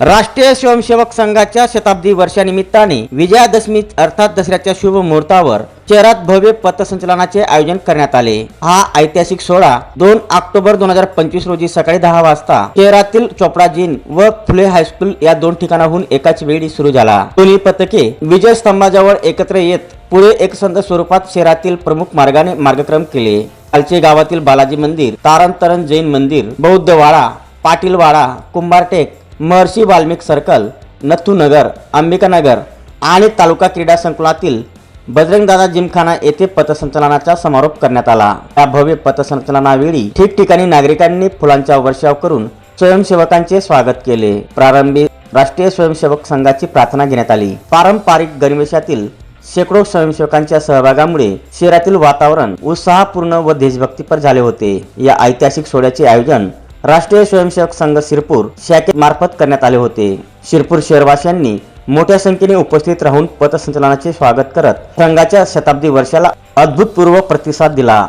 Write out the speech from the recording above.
राष्ट्रीय स्वयंसेवक संघाच्या शताब्दी वर्षानिमित्ताने विजयादशमी अर्थात दसऱ्याच्या शुभ मुहूर्तावर शहरात भव्य पथसंचलनाचे आयोजन करण्यात आले. हा ऐतिहासिक सोहळा दोन ऑक्टोबर दोन हजार पंचवीस रोजी सकाळी दहा वाजता शहरातील चोपडा जिन व फुले हायस्कूल या दोन ठिकाणाहून एकाच वेळी सुरू झाला. दोन्ही पथके विजय स्तंभाजवळ एकत्र येत पुढे एकसंध स्वरूपात शहरातील प्रमुख मार्गाने मार्गक्रम केले. कालचे गावातील बालाजी मंदिर तारणतरण जैन मंदिर बौद्धवाडा पाटीलवाडा कुंभारटेक महर्षी वाल्मिक सर्कल नथुनगर अंबिकानगर आणि तालुका क्रीडा संकुलातील बजरंगदादा जिमखाना येथे पथसंचलनाचा समारोप करण्यात आला. या भव्य पथसंचलनावेळी ठिकठिकाणी नागरिकांनी फुलांचा वर्षाव करून स्वयंसेवकांचे स्वागत केले. प्रारंभी राष्ट्रीय स्वयंसेवक संघाची प्रार्थना घेण्यात आली. पारंपरिक गणवेशातील शेकडो स्वयंसेवकांच्या सहभागामुळे शहरातील वातावरण उत्साहपूर्ण व देशभक्तीपर झाले होते. या ऐतिहासिक सोहळ्याचे आयोजन राष्ट्रीय स्वयंसेवक संघ शिरपूर शाखेमार्फत करण्यात आले होते. शिरपूर शहरवासियांनी मोठ्या संख्येने उपस्थित राहून पथसंचलनाचे स्वागत करत संघाच्या शताब्दी वर्षाला अद्भुतपूर्व प्रतिसाद दिला.